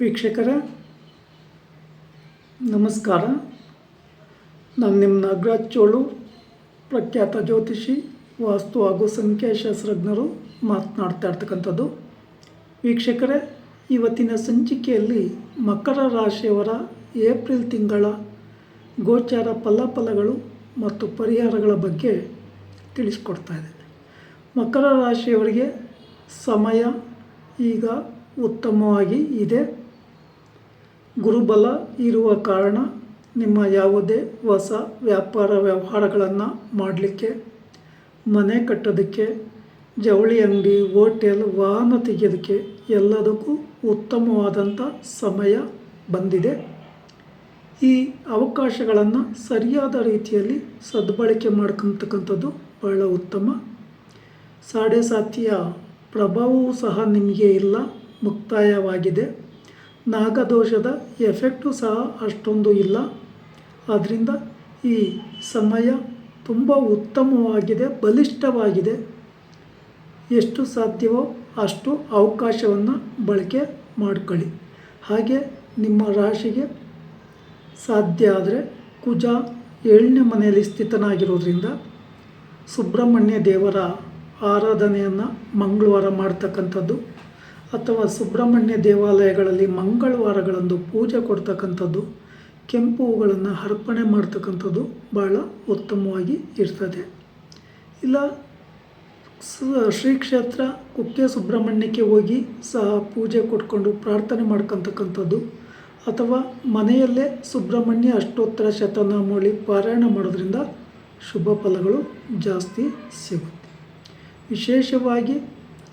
ವೀಕ್ಷಕರೇ, ನಮಸ್ಕಾರ. ನಾನು ನಿಮ್ಮ ನಾಗರಾಜ್ ಚೋಳು, ಪ್ರಖ್ಯಾತ ಜ್ಯೋತಿಷಿ, ವಾಸ್ತು ಹಾಗೂ ಸಂಖ್ಯಾಶಾಸ್ತ್ರಜ್ಞರು ಮಾತನಾಡ್ತಾ ಇರ್ತಕ್ಕಂಥದ್ದು. ವೀಕ್ಷಕರೇ, ಇವತ್ತಿನ ಸಂಚಿಕೆಯಲ್ಲಿ ಮಕರ ರಾಶಿಯವರ ಏಪ್ರಿಲ್ ತಿಂಗಳ ಗೋಚಾರ ಫಲಾಫಲಗಳು ಮತ್ತು ಪರಿಹಾರಗಳ ಬಗ್ಗೆ ತಿಳಿಸ್ಕೊಡ್ತಾ ಇದ್ದೇನೆ. ಮಕರ ರಾಶಿಯವರಿಗೆ ಸಮಯ ಈಗ ಉತ್ತಮವಾಗಿ ಇದೆ. ಗುರುಬಲ ಇರುವ ಕಾರಣ ನಿಮ್ಮ ಯಾವುದೇ ಹೊಸ ವ್ಯಾಪಾರ ವ್ಯವಹಾರಗಳನ್ನು ಮಾಡಲಿಕ್ಕೆ, ಮನೆ ಕಟ್ಟೋದಕ್ಕೆ, ಜವಳಿ ಅಂಗಡಿ, ಹೋಟೆಲ್, ವಾಹನ ತೆಗೆಯೋದಕ್ಕೆ ಎಲ್ಲದಕ್ಕೂ ಉತ್ತಮವಾದಂಥ ಸಮಯ ಬಂದಿದೆ. ಈ ಅವಕಾಶಗಳನ್ನು ಸರಿಯಾದ ರೀತಿಯಲ್ಲಿ ಸದ್ಬಳಕೆ ಮಾಡ್ಕೊತಕ್ಕಂಥದ್ದು ಬಹಳ ಉತ್ತಮ. ಸಾಡೆ ಸಾತಿಯ ಪ್ರಭಾವವೂ ಸಹ ನಿಮಗೆ ಇಲ್ಲ, ಮುಕ್ತಾಯವಾಗಿದೆ. ನಾಗದೋಷದ ಎಫೆಕ್ಟು ಸಹ ಅಷ್ಟೊಂದು ಇಲ್ಲ. ಆದ್ದರಿಂದ ಈ ಸಮಯ ತುಂಬ ಉತ್ತಮವಾಗಿದೆ, ಬಲಿಷ್ಠವಾಗಿದೆ. ಎಷ್ಟು ಸಾಧ್ಯವೋ ಅಷ್ಟು ಅವಕಾಶವನ್ನು ಬಳಕೆ ಮಾಡ್ಕೊಳ್ಳಿ. ಹಾಗೆ ನಿಮ್ಮ ರಾಶಿಗೆ ಸಾಧ್ಯ ಆದರೆ ಕುಜ ಏಳನೇ ಮನೆಯಲ್ಲಿ ಸ್ಥಿತನಾಗಿರೋದ್ರಿಂದ ಸುಬ್ರಹ್ಮಣ್ಯ ದೇವರ ಆರಾಧನೆಯನ್ನು ಮಂಗಳವಾರ ಮಾಡ್ತಕ್ಕಂಥದ್ದು. ಅಥವಾ ಸುಬ್ರಹ್ಮಣ್ಯ ದೇವಾಲಯಗಳಲ್ಲಿ ಮಂಗಳವಾರಗಳಂದು ಪೂಜೆ ಕೊಡ್ತಕ್ಕಂಥದ್ದು, ಕೆಂಪು ಹೂಗಳನ್ನು ಅರ್ಪಣೆ ಮಾಡ್ತಕ್ಕಂಥದ್ದು ಭಾಳ ಉತ್ತಮವಾಗಿ ಇರ್ತದೆ. ಇಲ್ಲ ಶ್ರೀ ಕ್ಷೇತ್ರ ಕುಕ್ಕೆ ಸುಬ್ರಹ್ಮಣ್ಯಕ್ಕೆ ಹೋಗಿ ಸಹ ಪೂಜೆ ಕೊಟ್ಕೊಂಡು ಪ್ರಾರ್ಥನೆ ಮಾಡ್ಕೊತಕ್ಕಂಥದ್ದು, ಅಥವಾ ಮನೆಯಲ್ಲೇ ಸುಬ್ರಹ್ಮಣ್ಯ ಅಷ್ಟೋತ್ತರ ಶತನಾಮಳಿ ಪಾರಾಯಣ ಮಾಡೋದ್ರಿಂದ ಶುಭ ಫಲಗಳು ಜಾಸ್ತಿ ಸಿಗುತ್ತೆ. ವಿಶೇಷವಾಗಿ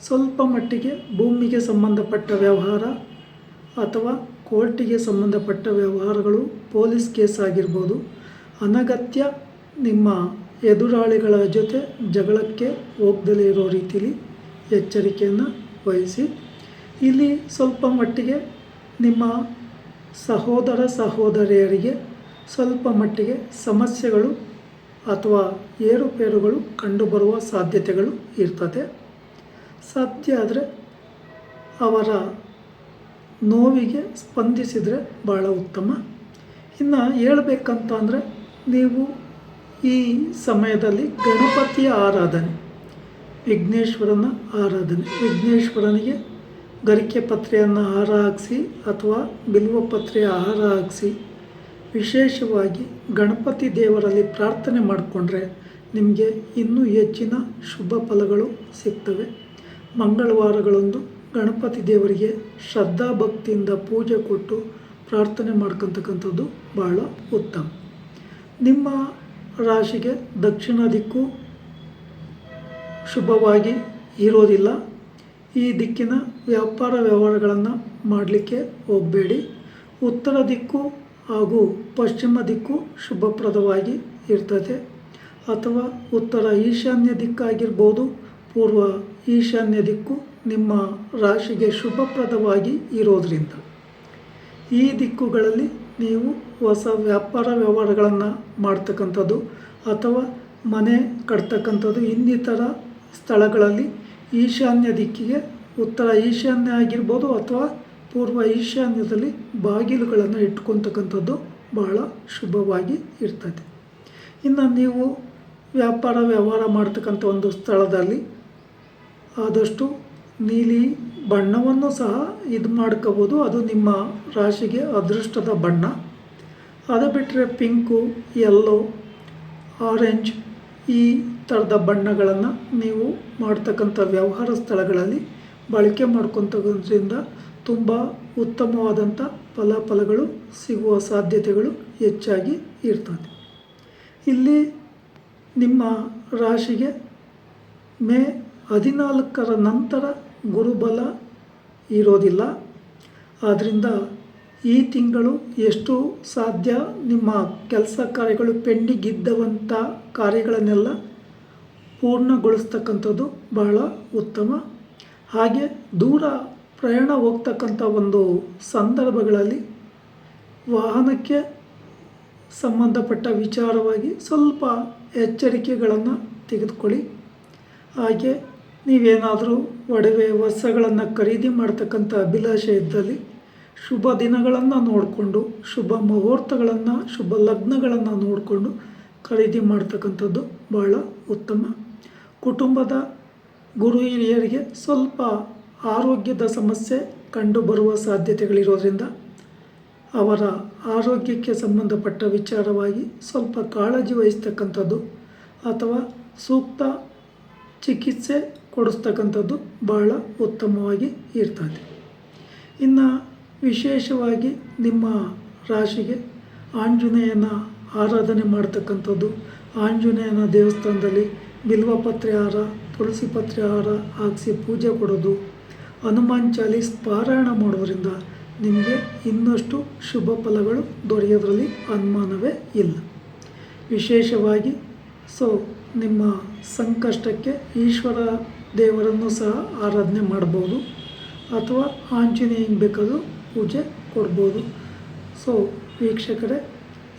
ಸ್ವಲ್ಪ ಮಟ್ಟಿಗೆ ಭೂಮಿಗೆ ಸಂಬಂಧಪಟ್ಟ ವ್ಯವಹಾರ ಅಥವಾ ಕೋರ್ಟಿಗೆ ಸಂಬಂಧಪಟ್ಟ ವ್ಯವಹಾರಗಳು ಪೊಲೀಸ್ ಕೇಸ್ ಆಗಿರ್ಬೋದು ಅನಗತ್ಯ ನಿಮ್ಮ ಎದುರಾಳಿಗಳ ಜೊತೆ ಜಗಳಕ್ಕೆ ಹೋಗ್ದಲೇ ಇರೋ ರೀತಿಲಿ ಎಚ್ಚರಿಕೆಯನ್ನು ವಹಿಸಿ. ಇಲ್ಲಿ ಸ್ವಲ್ಪ ಮಟ್ಟಿಗೆ ನಿಮ್ಮ ಸಹೋದರ ಸಹೋದರಿಯರಿಗೆ ಸ್ವಲ್ಪ ಮಟ್ಟಿಗೆ ಸಮಸ್ಯೆಗಳು ಅಥವಾ ಏರುಪೇರುಗಳು ಕಂಡುಬರುವ ಸಾಧ್ಯತೆಗಳು ಇರ್ತದೆ. ಸಾಧ್ಯ ಆದರೆ ಅವರ ನೋವಿಗೆ ಸ್ಪಂದಿಸಿದರೆ ಭಾಳ ಉತ್ತಮ. ಇನ್ನು ಹೇಳಬೇಕಂತ ಅಂದರೆ ನೀವು ಈ ಸಮಯದಲ್ಲಿ ಗಣಪತಿಯ ಆರಾಧನೆ, ವಿಘ್ನೇಶ್ವರನ ಆರಾಧನೆ. ವಿಘ್ನೇಶ್ವರನಿಗೆ ಗರಿಕೆ ಪತ್ರೆಯನ್ನು ಹಾರ ಹಾಕಿಸಿ ಅಥವಾ ಬಿಲ್ವ ಪತ್ರೆಯ ಹಾರ ಹಾಕಿಸಿ ವಿಶೇಷವಾಗಿ ಗಣಪತಿ ದೇವರಲ್ಲಿ ಪ್ರಾರ್ಥನೆ ಮಾಡಿಕೊಂಡ್ರೆ ನಿಮಗೆ ಇನ್ನೂ ಹೆಚ್ಚಿನ ಶುಭ ಫಲಗಳು ಸಿಗ್ತವೆ. ಮಂಗಳವಾರಗಳಂದು ಗಣಪತಿ ದೇವರಿಗೆ ಶ್ರದ್ಧಾ ಭಕ್ತಿಯಿಂದ ಪೂಜೆ ಕೊಟ್ಟು ಪ್ರಾರ್ಥನೆ ಮಾಡ್ಕೊತಕ್ಕಂಥದ್ದು ಭಾಳ ಉತ್ತಮ. ನಿಮ್ಮ ರಾಶಿಗೆ ದಕ್ಷಿಣ ದಿಕ್ಕು ಶುಭವಾಗಿ ಇರೋದಿಲ್ಲ. ಈ ದಿಕ್ಕಿನ ವ್ಯಾಪಾರ ವ್ಯವಹಾರಗಳನ್ನು ಮಾಡಲಿಕ್ಕೆ ಹೋಗಬೇಡಿ. ಉತ್ತರ ದಿಕ್ಕು ಹಾಗೂ ಪಶ್ಚಿಮ ದಿಕ್ಕು ಶುಭಪ್ರದವಾಗಿ ಇರ್ತದೆ. ಅಥವಾ ಉತ್ತರ ಈಶಾನ್ಯ ದಿಕ್ಕಾಗಿರ್ಬೋದು ಪೂರ್ವ ಈಶಾನ್ಯ ದಿಕ್ಕು ನಿಮ್ಮ ರಾಶಿಗೆ ಶುಭಪ್ರದವಾಗಿ ಇರೋದರಿಂದ. ಈ ದಿಕ್ಕುಗಳಲ್ಲಿ ನೀವು ಹೊಸ ವ್ಯಾಪಾರ ವ್ಯವಹಾರಗಳನ್ನು ಮಾಡ್ತಕ್ಕಂಥದ್ದು ಅಥವಾ ಮನೆ ಕಟ್ತಕ್ಕಂಥದ್ದು ಇನ್ನಿತರ ಸ್ಥಳಗಳಲ್ಲಿ ಈಶಾನ್ಯ ದಿಕ್ಕಿಗೆ ಉತ್ತರ ಈಶಾನ್ಯ ಆಗಿರ್ಬೋದು ಅಥವಾ ಪೂರ್ವ ಈಶಾನ್ಯದಲ್ಲಿ ಬಾಗಿಲುಗಳನ್ನು ಇಟ್ಕೊತಕ್ಕಂಥದ್ದು ಬಹಳ ಶುಭವಾಗಿ ಇರ್ತದೆ. ಇನ್ನು ನೀವು ವ್ಯಾಪಾರ ವ್ಯವಹಾರ ಮಾಡ್ತಕ್ಕಂಥ ಒಂದು ಸ್ಥಳದಲ್ಲಿ ಆದಷ್ಟು ನೀಲಿ ಬಣ್ಣವನ್ನು ಸಹ ಇದು ಮಾಡ್ಕೋಬೋದು. ಅದು ನಿಮ್ಮ ರಾಶಿಗೆ ಅದೃಷ್ಟದ ಬಣ್ಣ. ಅದು ಬಿಟ್ಟರೆ ಪಿಂಕು ಯೆಲ್ಲೋ ಆರೆಂಜ್ ಈ ಥರದ ಬಣ್ಣಗಳನ್ನು ನೀವು ಮಾಡ್ತಕ್ಕಂಥ ವ್ಯವಹಾರ ಸ್ಥಳಗಳಲ್ಲಿ ಬಳಕೆ ಮಾಡ್ಕೊತಕ್ಕಂಥದ್ರಿಂದ ತುಂಬ ಉತ್ತಮವಾದಂಥ ಫಲಫಲಗಳು ಸಿಗುವ ಸಾಧ್ಯತೆಗಳು ಹೆಚ್ಚಾಗಿ ಇರ್ತದೆ. ಇಲ್ಲಿ ನಿಮ್ಮ ರಾಶಿಗೆ ಮೇ ಹದಿನಾಲ್ಕರ ನಂತರ ಗುರುಬಲ ಇರೋದಿಲ್ಲ. ಆದ್ದರಿಂದ ಈ ತಿಂಗಳು ಎಷ್ಟು ಸಾಧ್ಯ? ನಿಮ್ಮ ಕೆಲಸ ಕಾರ್ಯಗಳು ಪೆಂಡಿಂಗ್ ಇದ್ದವಂಥ ಕಾರ್ಯಗಳನ್ನೆಲ್ಲ ಪೂರ್ಣಗೊಳಿಸ್ತಕ್ಕಂಥದ್ದು ಬಹಳ ಉತ್ತಮ. ಹಾಗೆ ದೂರ ಪ್ರಯಾಣ ಹೋಗ್ತಕ್ಕಂಥ ಒಂದು ಸಂದರ್ಭಗಳಲ್ಲಿ ವಾಹನಕ್ಕೆ ಸಂಬಂಧಪಟ್ಟ ವಿಚಾರವಾಗಿ ಸ್ವಲ್ಪ ಎಚ್ಚರಿಕೆಗಳನ್ನು ತೆಗೆದುಕೊಳ್ಳಿ. ಹಾಗೆ ನೀವೇನಾದರೂ ಒಡವೆ ವಸ್ತ್ರಗಳನ್ನು ಖರೀದಿ ಮಾಡ್ತಕ್ಕಂಥ ಅಭಿಲಾಷೆ ಇದ್ದಲ್ಲಿ ಶುಭ ದಿನಗಳನ್ನು ನೋಡಿಕೊಂಡು, ಶುಭ ಮುಹೂರ್ತಗಳನ್ನು, ಶುಭ ಲಗ್ನಗಳನ್ನು ನೋಡಿಕೊಂಡು ಖರೀದಿ ಮಾಡ್ತಕ್ಕಂಥದ್ದು ಬಹಳ ಉತ್ತಮ. ಕುಟುಂಬದ ಗುರು ಹಿರಿಯರಿಗೆ ಸ್ವಲ್ಪ ಆರೋಗ್ಯದ ಸಮಸ್ಯೆ ಕಂಡುಬರುವ ಸಾಧ್ಯತೆಗಳಿರೋದ್ರಿಂದ ಅವರ ಆರೋಗ್ಯಕ್ಕೆ ಸಂಬಂಧಪಟ್ಟ ವಿಚಾರವಾಗಿ ಸ್ವಲ್ಪ ಕಾಳಜಿ ವಹಿಸ್ತಕ್ಕಂಥದ್ದು ಅಥವಾ ಸೂಕ್ತ ಚಿಕಿತ್ಸೆ ಕೊಡಿಸ್ತಕ್ಕಂಥದ್ದು ಬಹಳ ಉತ್ತಮವಾಗಿ ಇರ್ತದೆ. ಇನ್ನು ವಿಶೇಷವಾಗಿ ನಿಮ್ಮ ರಾಶಿಗೆ ಆಂಜನೇಯನ ಆರಾಧನೆ ಮಾಡ್ತಕ್ಕಂಥದ್ದು, ಆಂಜನೇಯನ ದೇವಸ್ಥಾನದಲ್ಲಿ ಬಿಲ್ವಪತ್ರೆ ಹಾರ, ತುಳಸಿ ಪತ್ರೆ ಹಾರ ಹಾಕಿಸಿ ಪೂಜೆ ಕೊಡೋದು, ಹನುಮಾನ್ ಚಾಲೀಸ್ ಪಾರಾಯಣ ಮಾಡೋದ್ರಿಂದ ನಿಮಗೆ ಇನ್ನಷ್ಟು ಶುಭ ಫಲಗಳು ದೊರೆಯೋದ್ರಲ್ಲಿ ಅನುಮಾನವೇ ಇಲ್ಲ. ವಿಶೇಷವಾಗಿ ಸೊ ನಿಮ್ಮ ಸಂಕಷ್ಟಕ್ಕೆ ಈಶ್ವರ ದೇವರನ್ನು ಸಹ ಆರಾಧನೆ ಮಾಡ್ಬೋದು ಅಥವಾ ಆಂಜನೇಯಂಗೆ ಬೇಕಾದರೂ ಪೂಜೆ ಕೊಡ್ಬೋದು. ಸೊ ವೀಕ್ಷಕರೇ,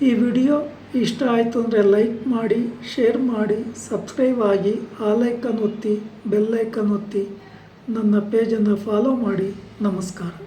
ಈ ವಿಡಿಯೋ ಇಷ್ಟ ಆಯಿತು ಅಂದರೆ ಲೈಕ್ ಮಾಡಿ, ಶೇರ್ ಮಾಡಿ, ಸಬ್ಸ್ಕ್ರೈಬ್ ಆಗಿ ಆ ಲೈಕನ್ನು ಒತ್ತಿ ಬೆಲ್ಲೈಕನ್ ಒತ್ತಿ, ನನ್ನ ಪೇಜನ್ನು ಫಾಲೋ ಮಾಡಿ. ನಮಸ್ಕಾರ.